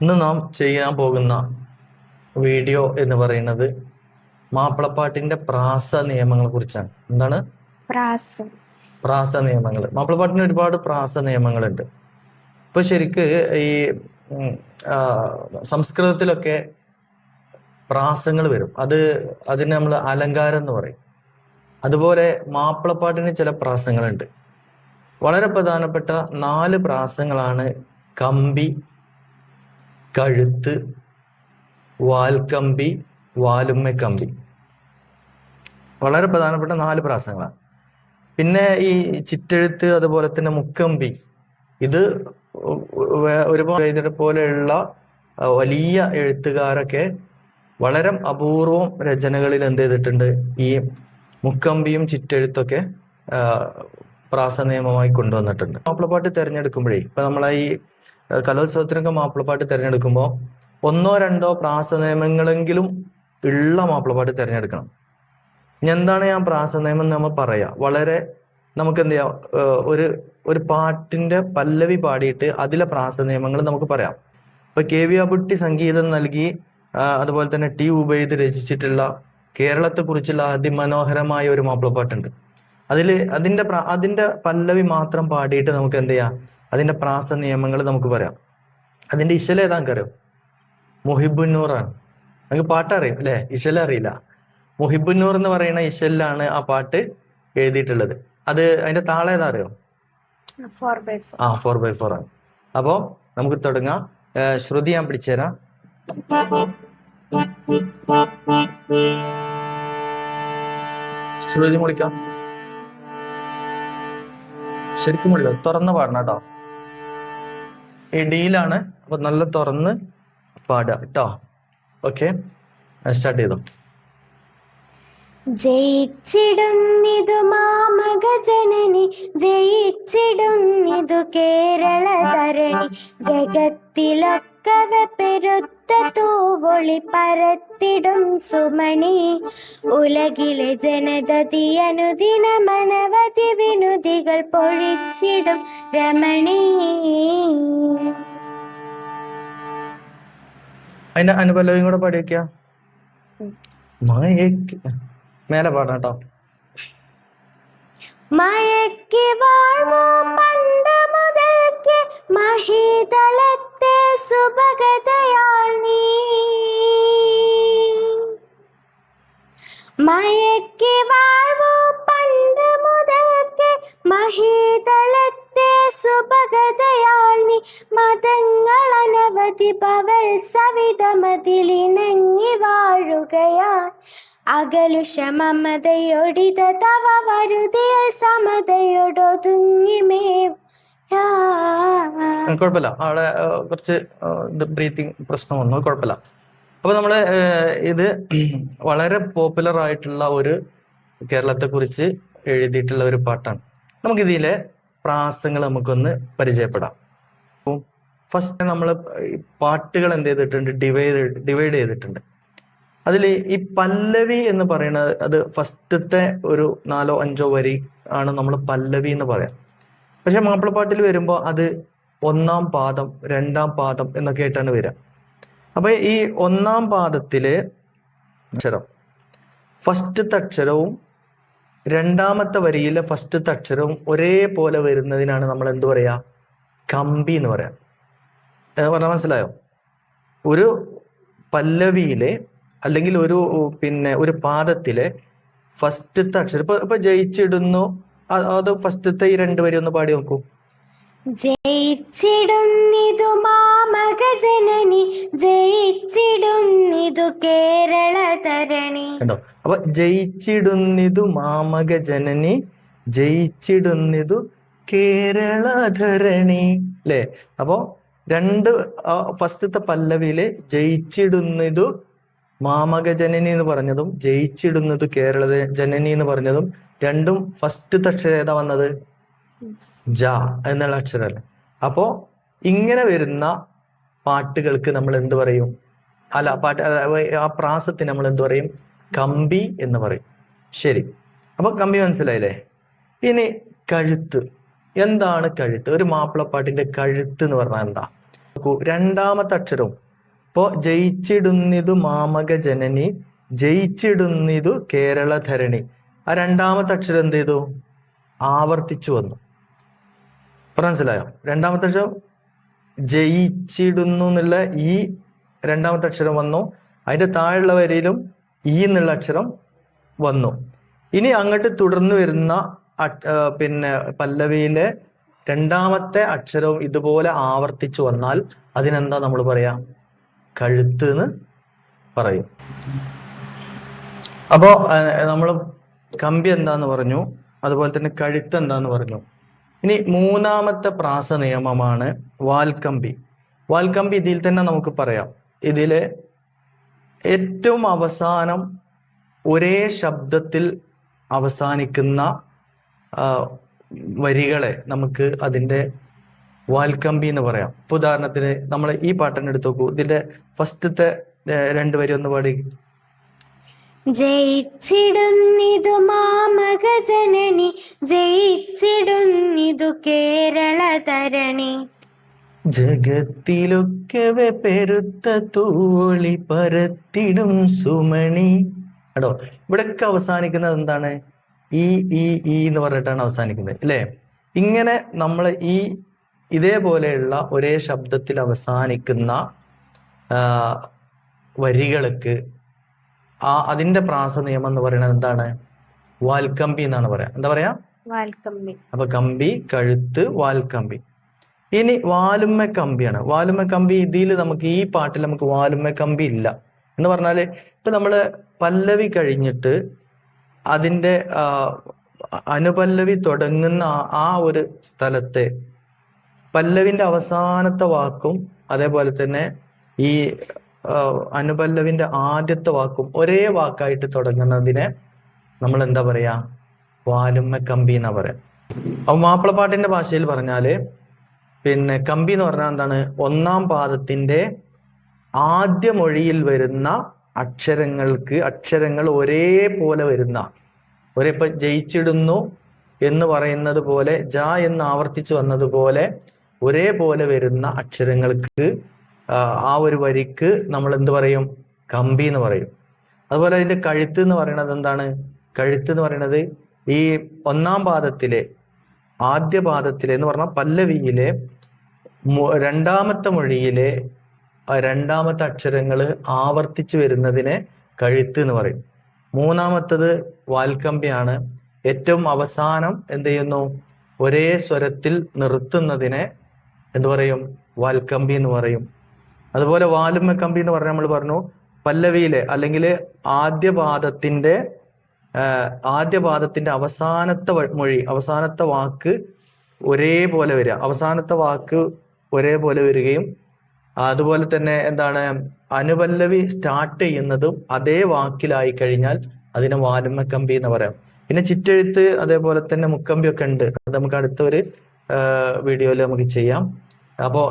ഇന്ന് നാം ചെയ്യാൻ പോകുന്ന വീഡിയോ എന്ന് പറയുന്നത് മാപ്പിളപ്പാട്ടിന്റെ പ്രാസ നിയമങ്ങളെ കുറിച്ചാണ്. എന്താണ്? പ്രാസം. നിയമങ്ങൾ. മാപ്പിളപ്പാട്ടിന് ഒരുപാട് പ്രാസ നിയമങ്ങളുണ്ട്. ഇപ്പൊ ശരിക്ക് ഈ സംസ്കൃതത്തിലൊക്കെ പ്രാസങ്ങൾ വരും. അത് അതിന് നമ്മൾ അലങ്കാരം എന്ന് പറയും. അതുപോലെ മാപ്പിളപ്പാട്ടിന് ചില പ്രാസങ്ങളുണ്ട്. വളരെ പ്രധാനപ്പെട്ട നാല് പ്രാസങ്ങളാണ് കമ്പി കഴുത്ത് വാൽക്കമ്പി വാലുമ്മ കമ്പി. വളരെ പ്രധാനപ്പെട്ട നാല് പ്രാസങ്ങളാണ്. പിന്നെ ഈ ചിറ്റെഴുത്ത് അതുപോലെ തന്നെ മുക്കമ്പി ഇത് ഒരുപാട് പോലെയുള്ള വലിയ എഴുത്തുകാരൊക്കെ വളരെ അപൂർവം രചനകളിൽ എന്ത് ചെയ്തിട്ടുണ്ട്? ഈ മുക്കമ്പിയും ചിറ്റെഴുത്തൊക്കെ പ്രാസ നിയമമായി കൊണ്ടുവന്നിട്ടുണ്ട്. മാപ്പിളപ്പാട്ട് തിരഞ്ഞെടുക്കുമ്പോഴേ ഇപ്പൊ നമ്മളെ ഈ കലോത്സവത്തിനൊക്കെ മാപ്പിളപ്പാട്ട് തിരഞ്ഞെടുക്കുമ്പോൾ ഒന്നോ രണ്ടോ പ്രാസ നിയമങ്ങളെങ്കിലും ഉള്ള മാപ്പിളപ്പാട്ട് തിരഞ്ഞെടുക്കണം. ഇനി എന്താണ് ഞാൻ പ്രാസ നിയമം നമ്മൾ പറയാ? വളരെ നമുക്ക് എന്ത് ചെയ്യാം? ഒരു ഒരു പാട്ടിന്റെ പല്ലവി പാടിയിട്ട് അതിലെ പ്രാസ നിയമങ്ങൾ നമുക്ക് പറയാം. ഇപ്പൊ കെ വി അബുട്ടി സംഗീതം നൽകി അതുപോലെ തന്നെ ടി ഉബൈദ് രചിച്ചിട്ടുള്ള കേരളത്തെ കുറിച്ചുള്ള അതിമനോഹരമായ ഒരു മാപ്പിളപ്പാട്ടുണ്ട്. അതിൽ അതിന്റെ അതിന്റെ പല്ലവി മാത്രം പാടിയിട്ട് നമുക്ക് എന്ത് ചെയ്യാം? അതിന്റെ പ്രാസ നിയമങ്ങൾ നമുക്ക് പറയാം. അതിന്റെ ഇശല ഏതാ അറിയാം? മുഹിബുന്നൂറാണ്. നമുക്ക് പാട്ടറിയും അല്ലെ? ഇശല അറിയില്ല. മുഹിബുന്നൂർ എന്ന് പറയുന്ന ഇശലിലാണ് ആ പാട്ട് എഴുതിയിട്ടുള്ളത്. അത് അതിന്റെ താളം ഏതാ അറിയോ? ആ ഫോർ ബൈ ഫോർ ആണ്. അപ്പോ നമുക്ക് തുടങ്ങാം. ശ്രുതി ഞാൻ പിടിച്ചുതരാം. ശ്രുതി മുളിക്കാം ശരിക്കും മുളിക്കാം തുറന്ന് പാടണം കേട്ടോ. ഇടിയിലാണ്. അപ്പൊ നല്ല തുറന്ന് പാടുക കേട്ടോ. ഓക്കെ സ്റ്റാർട്ട് ചെയ്തോ. ജയിച്ചിടുന്നിതു മാമക ജനനി ജയിച്ചിടുന്നിതു കേരള ധരണി ജഗത്തിലൊക്കെ പെരുത്ത തൂവൊളി പരത്തിടും സുമണി. ഉലകിലെ ജനതതി അനുദിന മനവധി വിനുതികൾ പൊഴിച്ചിടും രമണീ. അതിന്റെ അനുപല്ലവിയും കൂടെ പാടിയൊക്കെയാ? മേലെ പാടാം കേട്ടോ. മയക്കി വാഴ്വോ പണ്ട് മുതൽക്ക് മഹീതലത്തെ സുഭഗതയാൽ നീ. മയക്കി മുതൽക്ക് മഹീതലത്തെ സുഭഗതയാൽ നീ മതങ്ങൾ അനവധി ഭവൽ സവിതമതിലിണങ്ങി വാഴുകയാ അകലുഷ മമതയൊടിത തവ വരുതിയ സമതയൊടൊതുങ്ങിമേ കുഴപ്പമില്ല. അവിടെ കുറച്ച് ബ്രീത്തിങ് പ്രശ്നം വന്നു. കുഴപ്പമില്ല. അപ്പൊ നമ്മൾ ഇത് വളരെ പോപ്പുലർ ആയിട്ടുള്ള ഒരു കേരളത്തെ കുറിച്ച് എഴുതിയിട്ടുള്ള ഒരു പാട്ടാണ്. നമുക്ക് ഇതിലെ പ്രാസങ്ങൾ നമുക്കൊന്ന് പരിചയപ്പെടാം. ഫസ്റ്റ് നമ്മൾ പാട്ടുകൾ എന്ത് ചെയ്തിട്ടുണ്ട്? ഡിവൈഡ് ഡിവൈഡ് ചെയ്തിട്ടുണ്ട്. അതിൽ ഈ പല്ലവി എന്ന് പറയുന്നത് അത് ഫസ്റ്റത്തെ ഒരു നാലോ അഞ്ചോ വരി ആണ് നമ്മൾ പല്ലവി എന്ന് പറയാം. പക്ഷെ മാപ്പിളപ്പാട്ടിൽ വരുമ്പോൾ അത് ഒന്നാം പാദം രണ്ടാം പാദം എന്നൊക്കെ ആയിട്ടാണ് വരിക. അപ്പൊ ഈ ഒന്നാം പാദത്തിൽ അക്ഷരം ഫസ്റ്റത്തെ അക്ഷരവും രണ്ടാമത്തെ വരിയിലെ ഫസ്റ്റ് അക്ഷരവും ഒരേപോലെ വരുന്നതിനാണ് നമ്മൾ എന്ത് പറയാ? കമ്പി എന്ന് പറയാം. എന്ന് പറഞ്ഞാൽ മനസ്സിലായോ? ഒരു പല്ലവിയിലെ അല്ലെങ്കിൽ ഒരു പിന്നെ ഒരു പാദത്തിലെ ഫസ്റ്റത്തെ അക്ഷരം. ഇപ്പൊ ഇപ്പൊ ജയിച്ചിടുന്നു. അത് ഫസ്റ്റത്തെ ഈ രണ്ട് വരി ഒന്ന് പാടി നോക്കൂ. ജയിച്ചിടുന്നിതു മാമക ജനനി ജയിച്ചിടുന്നിതു കേരള തരണി. കണ്ടോ? അപ്പൊ ജയിച്ചിടുന്നിതു മാമക ജനനി ജയിച്ചിടുന്നിതു കേരളധരണി അല്ലേ അപ്പോ രണ്ട് ഫസ്റ്റത്തെ പല്ലവിയിലെ ജയിച്ചിടുന്നതു മാമക ജനനി എന്ന് പറഞ്ഞതും ജയിച്ചിടുന്നത് കേരള ജനനി എന്ന് പറഞ്ഞതും രണ്ടും ഫസ്റ്റ് അക്ഷരം ഏതാ വന്നത്? ജ എന്നുള്ള അക്ഷരമല്ലേ അപ്പോ ഇങ്ങനെ വരുന്ന പാട്ടുകൾക്ക് നമ്മൾ എന്ത് പറയും? അല്ല പാട്ട് ആ പ്രാസത്തിന് നമ്മൾ എന്ത് പറയും? കമ്പി എന്ന് പറയും. ശരി. അപ്പൊ കമ്പി മനസ്സിലായില്ലേ? ഇനി കഴുത്ത്. എന്താണ് കഴുത്ത്? ഒരു മാപ്പിളപ്പാട്ടിന്റെ കഴുത്ത് എന്ന് പറഞ്ഞാൽ എന്താ? രണ്ടാമത്തെ അക്ഷരവും. ഇപ്പോ ജയിച്ചിടുന്നിതു മാമക ജനനി ജയിച്ചിടുന്നിതു കേരള ധരണി. ആ രണ്ടാമത്തെ അക്ഷരം എന്ത് ചെയ്തു? ആവർത്തിച്ചു വന്നു. മനസ്സിലായോ? രണ്ടാമത്തെ അക്ഷരം ജയിച്ചിടുന്നു എന്നുള്ള ഈ രണ്ടാമത്തെ അക്ഷരം വന്നു. അതിന്റെ താഴെയുള്ള വരിയിലും ഈ എന്നുള്ള അക്ഷരം വന്നു. ഇനി അങ്ങോട്ട് തുടർന്ന് വരുന്ന പിന്നെ പല്ലവിയിലെ രണ്ടാമത്തെ അക്ഷരവും ഇതുപോലെ ആവർത്തിച്ചു വന്നാൽ അതിനെന്താ നമ്മൾ പറയാ? കഴുത്ത് എന്ന് പറയും. അപ്പോ നമ്മൾ കമ്പി എന്താന്ന് പറഞ്ഞു? അതുപോലെ തന്നെ കഴുത്ത് എന്താന്ന് പറഞ്ഞു? ഇനി മൂന്നാമത്തെ പ്രാസ നിയമമാണ് വാൽക്കമ്പി. വാൽക്കമ്പി ഇതിൽ തന്നെ നമുക്ക് പറയാം. ഇതിൽ ഏറ്റവും അവസാനം ഒരേ ശബ്ദത്തിൽ അവസാനിക്കുന്ന വരികളെ നമുക്ക് അതിന്റെ വാൽക്കമ്പി എന്ന് പറയാം. ഇപ്പൊ ഉദാഹരണത്തിന് നമ്മൾ ഈ പാട്ടിനെ എടുത്ത് നോക്കൂ. ഇതിന്റെ ഫസ്റ്റത്തെ രണ്ട് വരി ഒന്ന് പാടി. ജയിച്ചിടുന്നിതു മാമക ജനനി ജയിച്ചിടുന്നിതു കേരള തരണി. ജഗത്തിലൊക്കെ പെരുത്ത തോളി പരത്തിടും സുമണി. കേട്ടോ ഇവിടെയൊക്കെ അവസാനിക്കുന്നത് എന്താണ്? ഈ ഈ ഈ എന്ന് പറഞ്ഞിട്ടാണ് അവസാനിക്കുന്നത് അല്ലേ? ഇങ്ങനെ നമ്മൾ ഈ ഇതേപോലെയുള്ള ഒരേ ശബ്ദത്തിൽ അവസാനിക്കുന്ന വരികൾക്ക് ആ അതിന്റെ പ്രാസ നിയമം എന്ന് പറയുന്നത് എന്താണ്? വാൽക്കമ്പി എന്നാണ് പറയാ. എന്താ പറയാ? അപ്പൊ കമ്പി കഴുത്ത് വാൽക്കമ്പി. ഇനി വാലുമ്മ കമ്പിയാണ്. വാലുമ്മ കമ്പി ഇതിൽ നമുക്ക് ഈ പാട്ടിൽ നമുക്ക് വാലുമ്മ കമ്പി ഇല്ല. എന്ന് പറഞ്ഞാൽ ഇപ്പൊ നമ്മൾ പല്ലവി കഴിഞ്ഞിട്ട് അതിന്റെ അനുപല്ലവി തുടങ്ങുന്ന ആ- ഒരു സ്ഥലത്തെ പല്ലവിന്റെ അവസാനത്തെ വാക്കും അതേപോലെ തന്നെ ഈ അനുപല്ലവിന്റെ ആദ്യത്തെ വാക്കും ഒരേ വാക്കായിട്ട് തുടങ്ങുന്നതിനെ നമ്മൾ എന്താ പറയാ? വാലുമ്മ കമ്പി എന്നാ പറയാ മാപ്പിളപ്പാട്ടിന്റെ ഭാഷയിൽ പറഞ്ഞാൽ പിന്നെ കമ്പി എന്ന് പറഞ്ഞാൽ എന്താണ്? ഒന്നാം പാദത്തിന്റെ ആദ്യ മൊഴിയിൽ വരുന്ന അക്ഷരങ്ങൾക്ക് അക്ഷരങ്ങൾ ഒരേപോലെ വരുന്ന ഒരേ ഇപ്പൊ ജയിച്ചിടുന്നു എന്ന് പറയുന്നത് പോലെ ജ എന്ന് ആവർത്തിച്ചു വന്നതുപോലെ ഒരേപോലെ വരുന്ന അക്ഷരങ്ങൾക്ക് ആ, ഒരു വരിക്ക് നമ്മൾ എന്ത് പറയും? കമ്പി എന്ന് പറയും. അതുപോലെ അതിന്റെ കഴുത്ത് എന്ന് പറയുന്നത് എന്താണ്? കഴുത്ത് എന്ന് പറയുന്നത് ഈ ഒന്നാം പാദത്തിലെ ആദ്യ പാദത്തിലെ എന്ന് പറഞ്ഞാൽ പല്ലവിയിലെ രണ്ടാമത്തെ മൊഴിയിലെ രണ്ടാമത്തെ അക്ഷരങ്ങൾ ആവർത്തിച്ചു വരുന്നതിനെ കഴുത്ത് എന്ന് പറയും. മൂന്നാമത്തത് വാൽക്കമ്പിയാണ്. ഏറ്റവും അവസാനം എന്ത് ചെയ്യുന്നു? ഒരേ സ്വരത്തിൽ നിർത്തുന്നതിനെ എന്തു പറയും? വാൽക്കമ്പി എന്ന് പറയും. അതുപോലെ വാലുമ്മ കമ്പി എന്ന് പറഞ്ഞാൽ നമ്മൾ പറഞ്ഞു പല്ലവിയിലെ അല്ലെങ്കിൽ ആദ്യ പാദത്തിന്റെ ആദ്യ പാദത്തിന്റെ അവസാനത്തെ മൊഴി അവസാനത്തെ വാക്ക് ഒരേപോലെ വരിക. അവസാനത്തെ വാക്ക് ഒരേപോലെ വരികയും അതുപോലെ തന്നെ എന്താണ് അനുപല്ലവി സ്റ്റാർട്ട് ചെയ്യുന്നതും അതേ വാക്കിലായി കഴിഞ്ഞാൽ അതിനെ വാലുമക്കമ്പി എന്ന് പറയാം. പിന്നെ ചിറ്റെഴുത്ത് അതേപോലെ തന്നെ മുക്കമ്പി ഒക്കെ ഉണ്ട്. അത് നമുക്ക് അടുത്ത ഒരു വീഡിയോയിൽ നമുക്ക് ചെയ്യാം. അപ്പോൾ